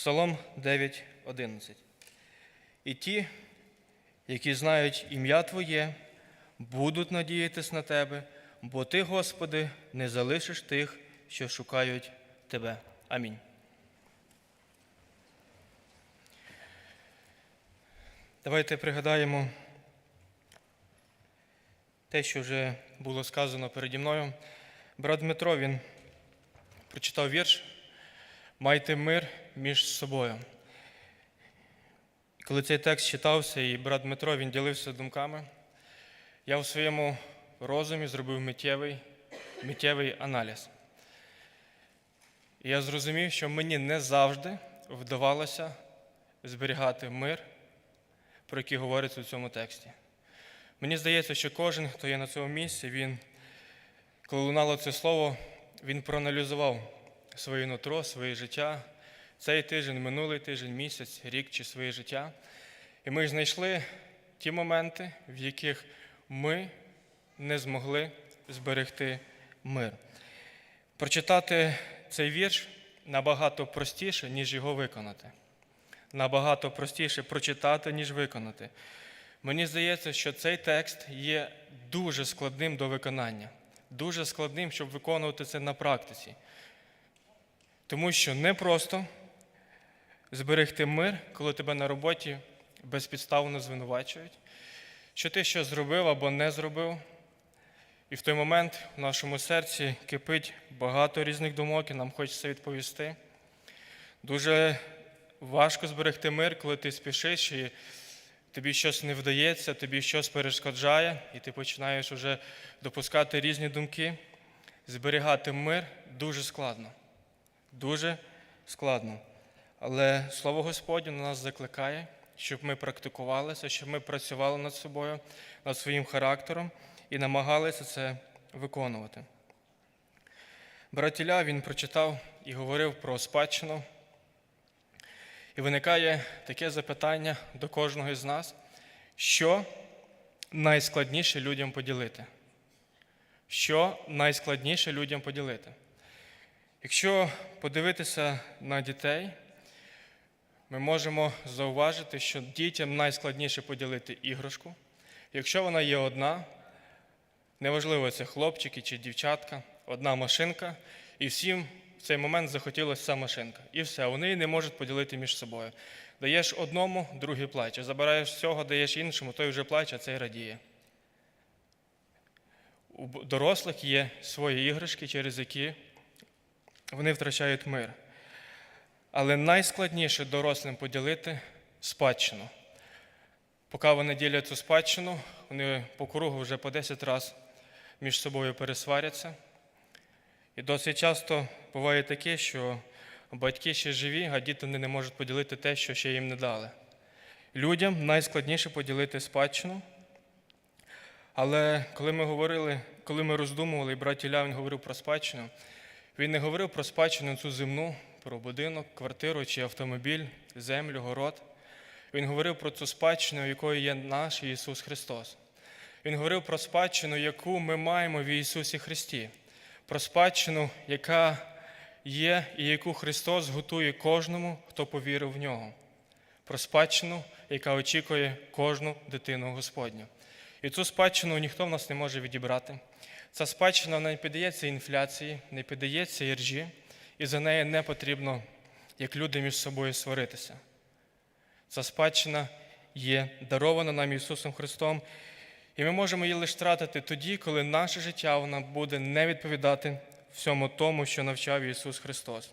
Псалом 9.11. І ті, які знають ім'я Твоє, будуть надіятись на Тебе, бо Ти, Господи, не залишиш тих, що шукають Тебе. Амінь. Давайте пригадаємо те, що вже було сказано переді мною. Брат Дмитро він прочитав вірш Майте мир між собою. Коли цей текст читався, і брат Дмитро він ділився думками, я в своєму розумі зробив миттєвий, миттєвий аналіз. І я зрозумів, що мені не завжди вдавалося зберігати мир, про який говориться у цьому тексті. Мені здається, що кожен, хто є на цьому місці, він, коли лунало це слово, він проаналізував своє нутро, своє життя, цей тиждень, минулий тиждень, місяць, рік чи своє життя. І ми знайшли ті моменти, в яких ми не змогли зберегти мир. Прочитати цей вірш набагато простіше, ніж його виконати. Набагато простіше прочитати, ніж виконати. Мені здається, що цей текст є дуже складним до виконання, дуже складним, щоб виконувати це на практиці. Тому що не просто зберегти мир, коли тебе на роботі безпідставно звинувачують, що ти що зробив або не зробив. І в той момент в нашому серці кипить багато різних думок, і нам хочеться відповісти. Дуже важко зберегти мир, коли ти спішиш і тобі щось не вдається, тобі щось перешкоджає, і ти починаєш вже допускати різні думки. Зберігати мир дуже складно. Дуже складно. Але Слово Господнє на нас закликає, щоб ми практикувалися, щоб ми працювали над собою, над своїм характером і намагалися це виконувати. Брат Ілля, він прочитав і говорив про спадщину. І виникає таке запитання до кожного із нас, що найскладніше людям поділити? Що найскладніше людям поділити? Якщо подивитися на дітей, ми можемо зауважити, що дітям найскладніше поділити іграшку. Якщо вона є одна, неважливо, це хлопчики чи дівчатка, одна машинка, і всім в цей момент захотілося ця машинка. І все, вони не можуть поділити між собою. Даєш одному, другий плаче. Забираєш цього, даєш іншому, той вже плаче, а цей радіє. У дорослих є свої іграшки, через які вони втрачають мир. Але найскладніше дорослим поділити спадщину. Поки вони ділять цю спадщину, вони по кругу вже по 10 разів між собою пересваряться. І досить часто буває таке, що батьки ще живі, а діти не можуть поділити те, що ще їм не дали. Людям найскладніше поділити спадщину. Але коли ми говорили, коли ми роздумували, і брат Ілля, він говорив про спадщину, він не говорив про спадщину цю земну, про будинок, квартиру чи автомобіль, землю, город. Він говорив про цю спадщину, якою є наш Ісус Христос. Він говорив про спадщину, яку ми маємо в Ісусі Христі, про спадщину, яка є і яку Христос готує кожному, хто повірив в нього, про спадщину, яка очікує кожну дитину Господню. І цю спадщину ніхто в нас не може відібрати. Ця спадщина не піддається інфляції, не піддається іржі, і за неї не потрібно, як люди між собою сваритися. Ця спадщина є дарована нам Ісусом Христом, і ми можемо її лише втратити тоді, коли наше життя вона буде не відповідати всьому тому, що навчав Ісус Христос.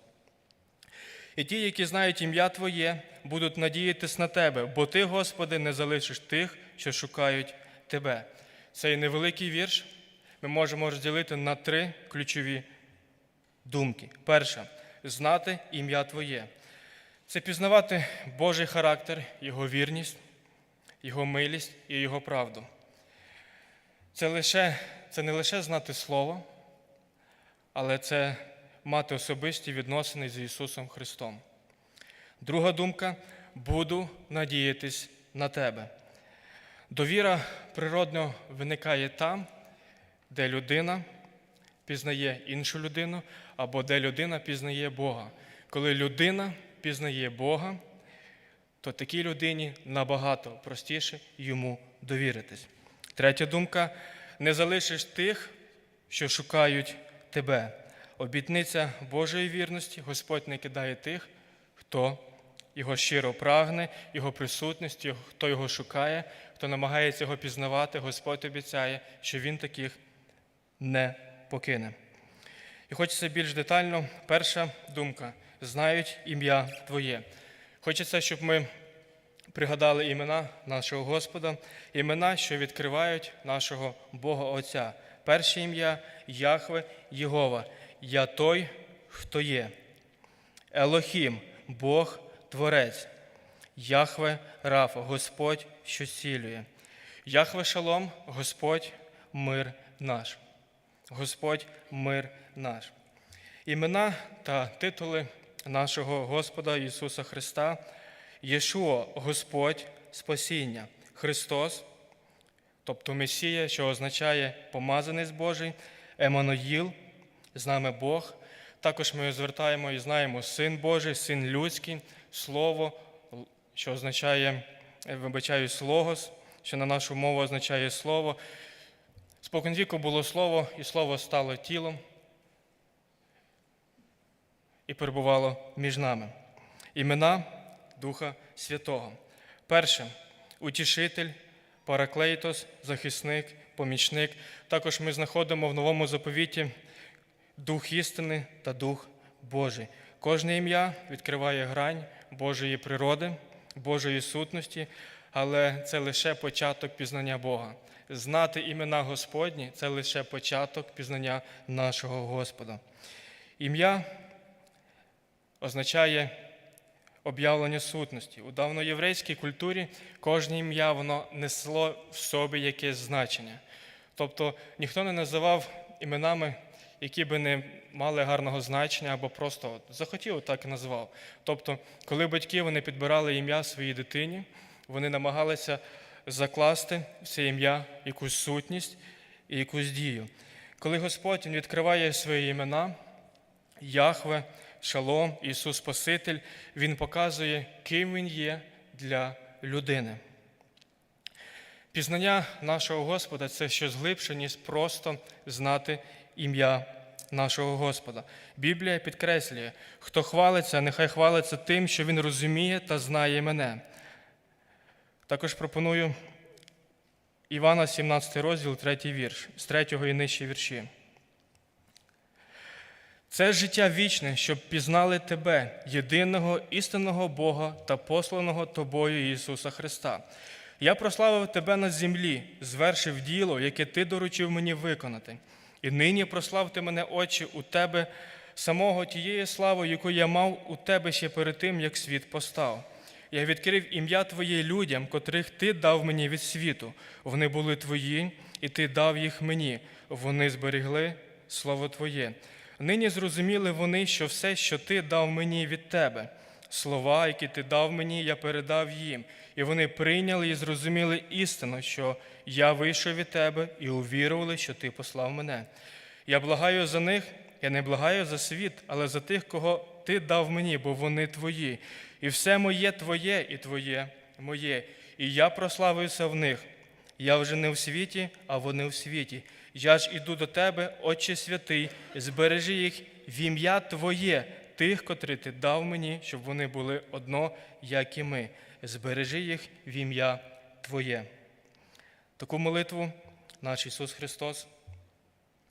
І ті, які знають ім'я Твоє, будуть надіятись на Тебе, бо Ти, Господи, не залишиш тих, що шукають Тебе. Цей невеликий вірш ми можемо розділити на три ключові думки. Перша знати ім'я Твоє. Це пізнавати Божий характер, Його вірність, Його милість і Його правду. Це, лише, це не лише знати Слово, але це мати особисті відносини з Ісусом Христом. Друга думка буду надіятись на Тебе. Довіра природно виникає там, де людина пізнає іншу людину, або де людина пізнає Бога. Коли людина пізнає Бога, то такій людині набагато простіше йому довіритись. Третя думка: не залишиш тих, що шукають тебе. Обітниця Божої вірності, Господь не кидає тих, хто його щиро прагне, його присутності, хто його шукає, хто намагається його пізнавати, Господь обіцяє, що він таких не покине. І хочеться більш детально. Перша думка знають ім'я Твоє. Хочеться, щоб ми пригадали імена нашого Господа, імена, що відкривають нашого Бога Отця. Перше ім'я Яхве Єгова. Я той, хто є. Елохім, Бог Творець. Яхве Рафа, Господь, що зцілює. Яхве Шалом, Господь мир наш. Господь мир наш. Імена та титули нашого Господа Ісуса Христа, Єшуа, Господь, Спасіння, Христос, тобто Месія, що означає помазанець Божий, Еммануїл, з нами Бог. Також ми звертаємо і знаємо Син Божий, Син людський, Слово, що означає, вибачаю, Слогос, що на нашу мову означає Слово. Споконвіку було Слово, і Слово стало тілом і перебувало між нами. Імена Духа Святого. Перше утішитель, параклейтос, захисник, помічник. Також ми знаходимо в новому заповіті Дух істини та Дух Божий. Кожне ім'я відкриває грань Божої природи, Божої сутності, але це лише початок пізнання Бога. Знати імена Господні це лише початок пізнання нашого Господа. Ім'я означає об'явлення сутності. У давноєврейській культурі кожне ім'я воно несло в собі якесь значення. Тобто ніхто не називав іменами, які би не мали гарного значення або просто от захотів, так і назвав. Тобто, коли батьки вони підбирали ім'я своїй дитині, вони намагалися закласти в це ім'я якусь сутність і якусь дію. Коли Господь Він відкриває свої імена, Яхве, Шалом, Ісус Спаситель, Він показує, ким Він є для людини. Пізнання нашого Господа це щось глибше, ніж просто знати ім'я нашого Господа. Біблія підкреслює, хто хвалиться, нехай хвалиться тим, що він розуміє та знає мене. Також пропоную Івана, 17 розділ, 3 вірш, з 3 і нижчі вірші. Це життя вічне, щоб пізнали тебе, єдиного істинного Бога та посланого тобою Ісуса Христа. Я прославив тебе на землі, звершив діло, яке ти доручив мені виконати. І нині прославте мене, Отче, у тебе самого тієї слави, яку я мав у тебе ще перед тим, як світ постав. Я відкрив ім'я Твоє людям, котрих Ти дав мені від світу. Вони були Твої, і Ти дав їх мені. Вони зберегли Слово Твоє. Нині зрозуміли вони, що все, що Ти дав мені від Тебе, слова, які Ти дав мені, я передав їм. І вони прийняли і зрозуміли істину, що я вийшов від Тебе, і увірували, що Ти послав мене. Я благаю за них, я не благаю за світ, але за тих, кого Ти дав мені, бо вони Твої. І все моє Твоє, і Твоє моє. І я прославився в них. Я вже не в світі, а вони в світі. Я ж іду до тебе, Отче святий, збережи їх в ім'я Твоє, тих, котрі ти дав мені, щоб вони були одно, як і ми. Збережи їх в ім'я Твоє. Таку молитву наш Ісус Христос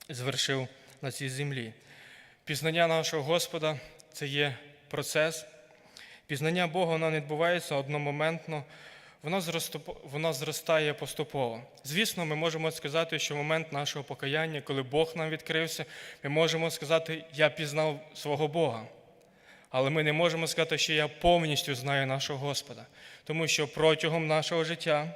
звершив на цій землі. Пізнання нашого Господа це є процес. Пізнання Бога воно не відбувається одномоментно, воно, воно зростає поступово. Звісно, ми можемо сказати, що в момент нашого покаяння, коли Бог нам відкрився, ми можемо сказати, я пізнав свого Бога. Але ми не можемо сказати, що я повністю знаю нашого Господа, тому що протягом нашого життя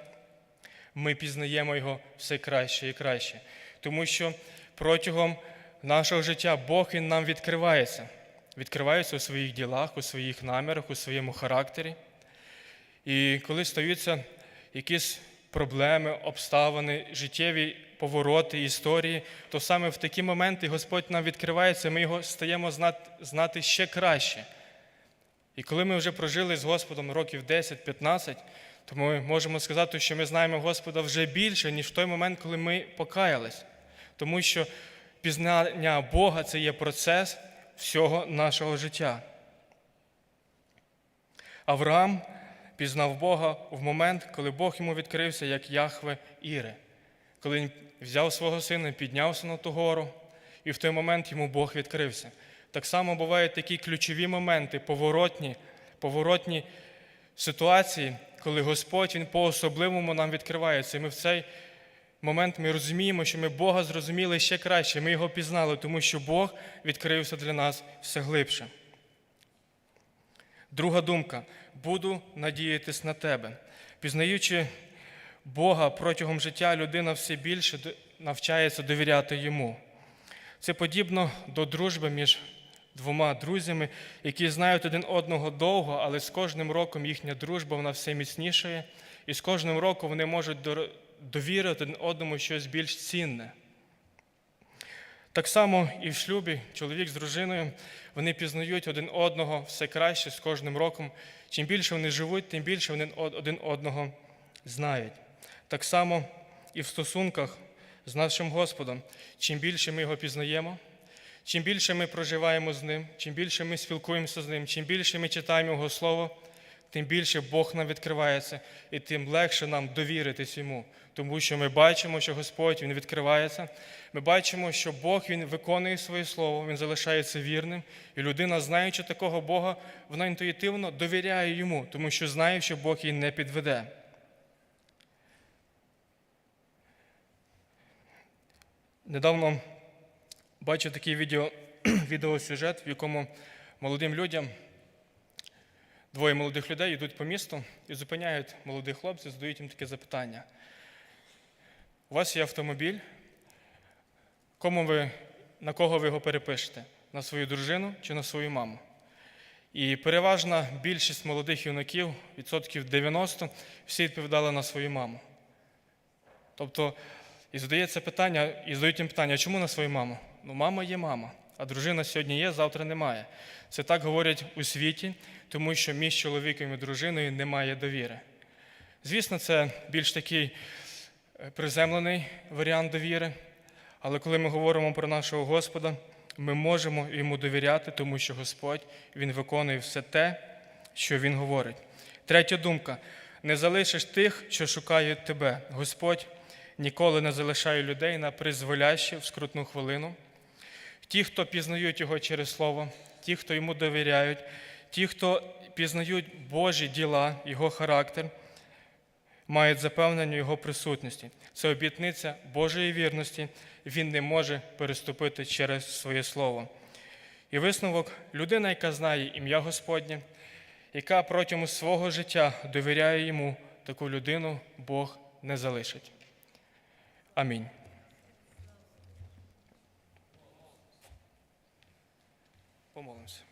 ми пізнаємо Його все краще і краще. Тому що протягом нашого життя Бог Він нам відкривається. Відкривається у своїх ділах, у своїх намірах, у своєму характері. І коли стаються якісь проблеми, обставини, життєві повороти, історії, то саме в такі моменти Господь нам відкривається, ми його стаємо знати ще краще. І коли ми вже прожили з Господом років 10-15, то ми можемо сказати, що ми знаємо Господа вже більше, ніж в той момент, коли ми покаялись. Тому що пізнання Бога це є процес всього нашого життя. Авраам пізнав Бога в момент, коли Бог йому відкрився як Яхве Іре, коли він взяв свого сина, піднявся на ту гору, і в той момент йому Бог відкрився. Так само бувають такі ключові моменти, поворотні, поворотні ситуації, коли Господь Він по-особливому нам відкривається. І ми в цей момент ми розуміємо, що ми Бога зрозуміли ще краще, ми його пізнали, тому що Бог відкрився для нас все глибше. Друга думка буду надіятись на тебе. Пізнаючи Бога протягом життя, людина все більше навчається довіряти йому. Це подібно до дружби між двома друзями, які знають один одного довго, але з кожним роком їхня дружба вона все міцнішає, і з кожним роком вони можуть довірити один одному щось більш цінне. Так само і в шлюбі чоловік з дружиною вони пізнають один одного все краще з кожним роком. Чим більше вони живуть, тим більше вони один одного знають. Так само і в стосунках з нашим Господом. Чим більше ми його пізнаємо, чим більше ми проживаємо з ним, чим більше ми спілкуємося з ним, чим більше ми читаємо Його Слово, тим більше Бог нам відкривається, і тим легше нам довіритись йому. Тому що ми бачимо, що Господь Він відкривається. Ми бачимо, що Бог Він виконує своє слово, Він залишається вірним. І людина, знаючи такого Бога, вона інтуїтивно довіряє йому, тому що знає, що Бог її не підведе. Недавно бачив такий відео, відеосюжет, в якому молодим людям, двоє молодих людей йдуть по місту і зупиняють молодих хлопців, задають їм таке запитання. У вас є автомобіль, кому ви, на кого ви його перепишете? На свою дружину чи на свою маму? І переважна більшість молодих юнаків, відсотків 90, всі відповідали на свою маму. Тобто, і задається питання, і задають їм питання, а чому на свою маму? Ну, мама є мама, а дружина сьогодні є, завтра немає. Це так говорять у світі, тому що між чоловіком і дружиною немає довіри. Звісно, це більш такий е, приземлений варіант довіри, але коли ми говоримо про нашого Господа, ми можемо йому довіряти, тому що Господь Він виконує все те, що Він говорить. Третя думка: не залишиш тих, що шукають тебе. Господь ніколи не залишає людей на призволяще в скрутну хвилину. Ті, хто пізнають його через слово, ті, хто йому довіряють, ті, хто пізнають Божі діла, його характер, мають запевнення його присутності. Це обітниця Божої вірності. Він не може переступити через своє слово. І висновок людина, яка знає ім'я Господнє, яка протягом свого життя довіряє йому, таку людину Бог не залишить. Амінь. pomogłem sobie.